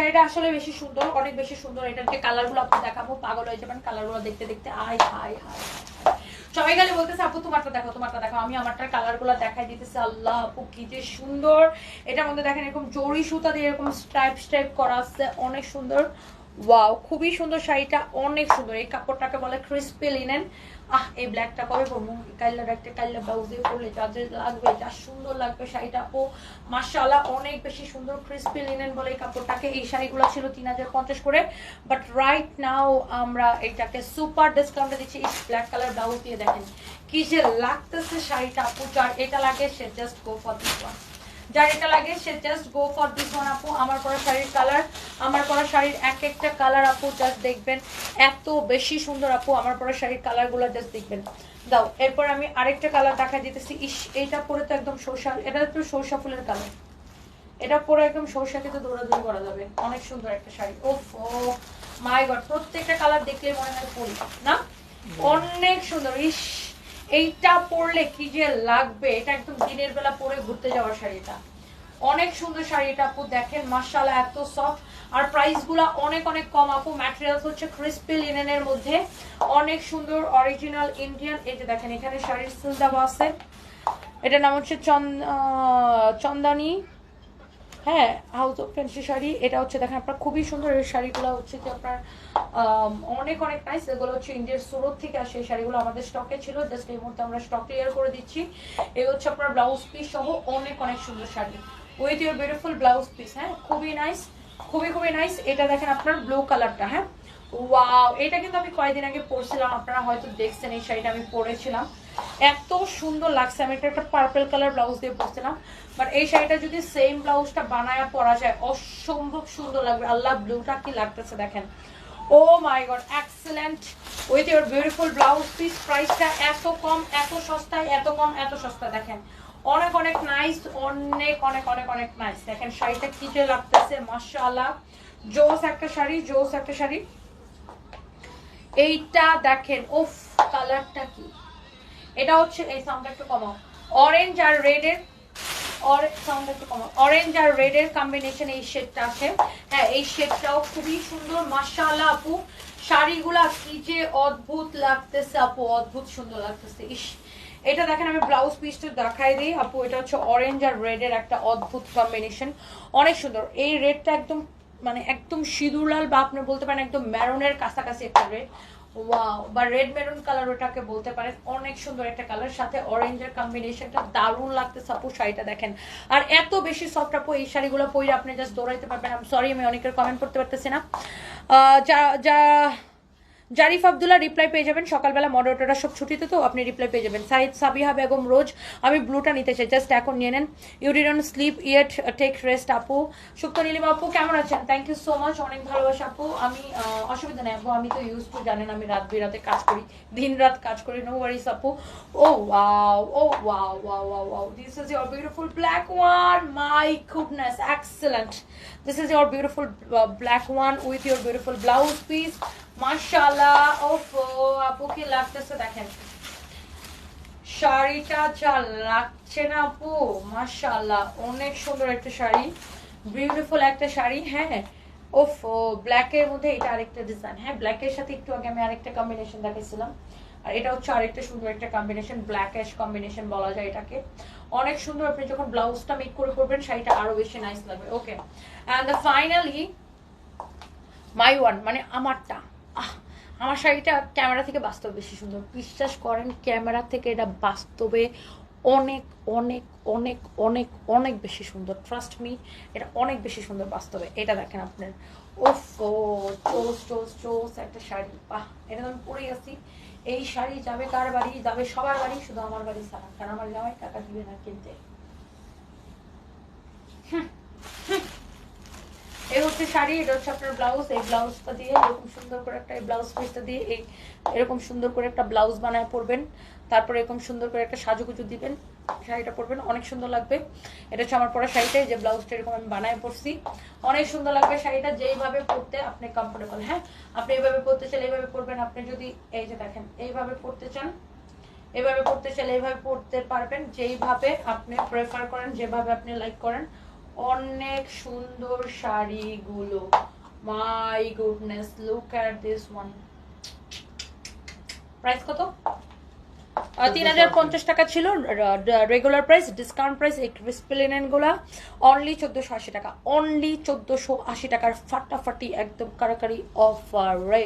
শাড়িটা আসলে বেশি সুন্দর, অনেক বেশি সুন্দর। এটার যে কালারগুলো আপনি দেখাবো। পাগল হয়ে যাবেন কালারগুলো দেখতে দেখতে, আয় হাই হাই সবাই গেলে বলতেছে, আপু, তোমারটা দেখো তোমারটা দেখো, আমি আমারটার কালারগুলো দেখাই দিতেছি। আল্লাহ, আপু, কি যে সুন্দর। এটার মধ্যে দেখেন এরকম জরি সুতা দিয়ে এরকম স্ট্রাইপ স্ট্রাইপ করা আছে, অনেক সুন্দর। ওয়াও খুবই সুন্দর শাড়িটা, অনেক সুন্দর। এই কাপড়টাকে বলে ক্রিস্পি লিনেন আহ, এই ব্ল্যাকটা কবে পরবো। কাইলার একটা কাইলা ব্লাউজ পরলে যা যে লাগবে, যা সুন্দর লাগবে শাড়িটা। ও মার্শাল্লাহ অনেক বেশি সুন্দর ক্রিস্পি লিনেন বলে এই কাপড়টাকে। এই শাড়িগুলো ছিল তিন হাজার পঞ্চাশ করে। বাট রাইট নাও আমরা এটাকে সুপার ডিসকাউন্টে দিচ্ছি। এই ব্ল্যাক কালার ব্লাউজ দিয়ে দেখেন। কি যে লাগতেছে শাড়িটা আপু যার এটা লাগে, সে just go for this one যার এটা লাগে সে just go for this one আপু। আমার পরা শাড়ির কালার আমার পরা শাড়ির এক একটা কালার আপু জাস্ট দেখবেন। এত বেশি সুন্দর আপু আমার পরা শাড়ির কালারগুলো জাস্ট দেখবেন। দাও এরপর আমি আরেকটা কালার দেখা দিতেছি। ইস এইটা পরে তো একদম সরষা এটা একটু সরষা ফুলের কালার এটা পরে একদম সরষাকে তো দৌড়াদৌড়ি করা যাবে। অনেক সুন্দর একটা শাড়ি। ওফ ও মাই গড প্রত্যেকটা কালার দেখলে মনে হয় পরি না? অনেক সুন্দর। ইস এইটা পরলে কি যে লাগবে? এটা একদম দিনের বেলা পরে ঘুরতে যাওয়ার শাড়িটা। অনেক সুন্দর শাড়িটা, আপু, দেখেন মার্শাল্লাহ এত সফট আর প্রাইসগুলা অনেক অনেক কম, আপু। ম্যাটেরিয়ালস হচ্ছে ক্রিস্পি লিনেনের মধ্যে। অনেক সুন্দর অরিজিনাল ইন্ডিয়ান এই যে দেখেন, এখানে শাড়ির সিল দেওয়া আছে। এটার নাম হচ্ছে চন্দানি। হ্যাঁ হাউস অফ ফ্যান্সি শাড়ি, এটা হচ্ছে দেখেন আপনার খুবই সুন্দর এই শাড়িগুলো হচ্ছে যে আপনার অনেক অনেক নাইস এগুলো হচ্ছে ইন্ডিয়ার সুরত থেকে আসে এই শাড়িগুলো আমাদের স্টকে ছিল জাস্ট এই মুহূর্তে আমরা স্টক ক্লিয়ার করে দিচ্ছি। এই হচ্ছে আপনার ব্লাউজ পিস সহ অনেক অনেক সুন্দর sari. With your beautiful blouse piece হ্যাঁ খুবই নাইস খুবই খুবই নাইস এটা দেখেন আপনার ব্লু কালারটা হ্যাঁ। ওয়াও এটা কিন্তু আমি কয়েকদিন আগে পরছিলাম, আপনারা হয়তো দেখছেন এই শাড়িটা আমি পরেছিলাম। এত সুন্দর লাগছে। আমি একটা পার্পল কালার ব্লাউজ দিয়ে পরছিলাম। বাট এই শাড়িটা যদি সেম ব্লাউজটা বানায় পরা যায়, অসম্ভব সুন্দর লাগবে। আল্লাহ ব্লুটা কি লাগতেছে দেখেন। ও my God excellent with your beautiful blouse piece প্রাইসটা এত কম, এত সস্তায়, এত কম, এত সস্তা, দেখেন। অনেক অনেক নাইস অনেক অনেক অনেক অনেক নাইস দেখেন শাড়িটা কি যে লাগতেছে, মাশাআল্লাহ। জোস একটা শাড়ি, জোস একটা শাড়ি। এইটা দেখেন ওফ কালারটা কি? এটা হচ্ছে, এই সাউন্ডটা একটু কমাও। অরেঞ্জ আর রেডের সাউন্ড একটু কমাও। অরেঞ্জ আর রেডের কম্বিনেশন এই শেডটা আছে। হ্যাঁ এই শেডটাও খুবই সুন্দর। মাশাআল্লাহ আপু, শাড়িগুলা কি যে অদ্ভুত লাগতেছে আপু, অদ্ভুত সুন্দর লাগতেছে। ইস, এটা দেখেন, আমি ব্লাউজ পিসটা দেখাই দিই। আপু, এটা হচ্ছে অরেঞ্জ আর রেডের একটা অদ্ভুত কম্বিনেশন অনেক সুন্দর। এই রেডটা একদম মানে একদম সিঁদুর লাল বা আপনি বলতে পারেন একদম ম্যারনের কাছাকাছি একটা রেড ওয়াও বা রেড মেরুন কালার ওটাকে বলতে পারেন অনেক সুন্দর একটা কালার সাথে শাড়িটা দেখেন। আর এত বেশি এই আপনি জাস্ট দৌড়াইতে পারবেন। সরি আমি অনেকের কমেন্ট করতে পারতেছি না। আহ, যা যা জারিফ আবদুল্লাহ রিপ্লাই পেয়ে যাবেন। সকালবেলা মডারেটররা সব ছুটিতে, তো আপনি রিপ্লাই পেয়ে যাবেন। সাইদ সাবিহা বেগম, রোজ আমি ব্লুটা নিতে চাই। জাস্ট এখন নিয়ে নেন। ইউরিডন স্লিপ ইয়েট টেক রেস্ট আপু। সুপ্ত নীলিমা আপু, কেমন আছেন? থ্যাংক ইউ সো মাচ অনেক ভালোবাসা আপু। আমি অসুবিধা নেই আপু। আমি তো ইউজ টু জানেন, আমি রাত বিরাতে কাজ করি। দিন রাত কাজ করি। নো ওয়ারিস আপু। ও wow oh wow wow wow wow this is your beautiful black one my goodness excellent this is your beautiful black one with your beautiful blouse piece মাশাআল্লাহ, ওফো, আপু কি লাগতেছে দেখেন। শাড়িটা যা লাগছে না আপু, মাশাআল্লাহ, অনেক সুন্দর একটা শাড়ি বিউটিফুল একটা শাড়ি হ্যাঁ। ওফ ব্ল্যাকের মধ্যে এটা আরেকটা ডিজাইন হ্যাঁ ব্ল্যাকের সাথে একটু আগে আমি আরেকটা কম্বিনেশন দেখাইছিলাম। আর এটা হচ্ছে আরেকটা সুন্দর একটা কম্বিনেশন ব্ল্যাক অ্যাশ কম্বিনেশন বলা যায় এটাকে। অনেক সুন্দর, আপনি যখন ব্লাউজটা মেক করে করবেন শাড়িটা আরও বেশি নাইস লাগবে okay and the finally my one মানে আমারটা। আমার শাড়িটা ক্যামেরা থেকে বাস্তব বেশি সুন্দর। বিশ্বাস করেন, ক্যামেরা থেকে এটা বাস্তবে অনেক অনেক অনেক অনেক অনেক বেশি সুন্দর। ট্রাস্ট মি এটা অনেক বেশি সুন্দর বাস্তবে। এটা দেখেন আপনার। ও চোস চোস চোস একটা শাড়ি। বাহ, এটা তো আমি পরেই আছি এই শাড়ি যাবে কার বাড়ি? যাবে সবার বাড়ি, শুধু আমার বাড়ি ছাড়া। কারণ আমার জামাই টাকা দিবে না কিনতে এই হচ্ছে শাড়ি, এটা হচ্ছে আপনার ব্লাউজ এই ব্লাউজটা দিয়ে এরকম সুন্দর করে একটা, এই ব্লাউজ পিসটা দিয়ে এই এরকম সুন্দর করে একটা ব্লাউজ বানায় পরবেন। তারপরে এরকম সুন্দর করে একটা সাজুগুজু দিবেন। শাড়িটা পরবেন, অনেক সুন্দর লাগবে। এটা হচ্ছে আমার পরা শাড়িটাই যে ব্লাউজটা এরকম আমি বানায় পরছি। অনেক সুন্দর লাগবে শাড়িটা যেইভাবে পরতে আপনি কমফোর্টেবল হ্যাঁ? আপনি এইভাবে পরতে চাইলে এইভাবে পরবেন। আপনি যদি, এই যে দেখেন, এইভাবে পরতে চান এভাবে পড়তে চাইলে এইভাবে পড়তে পারবেন। যেইভাবে আপনি প্রেফার করেন, যেভাবে আপনি লাইক করেন অনেক সুন্দর শাড়িগুলো। My goodness look at this one price কত? তিন হাজার পঞ্চাশ টাকা ছিল রেগুলার প্রাইস ডিসকাউন্ট প্রাইস এই ক্রিস্পি গুলা অনলি চোদ্দোশো আশি টাকা অনলি চোদ্দোশো আশি টাকার ফাটাফাটি একদম কারাকারি অফার রে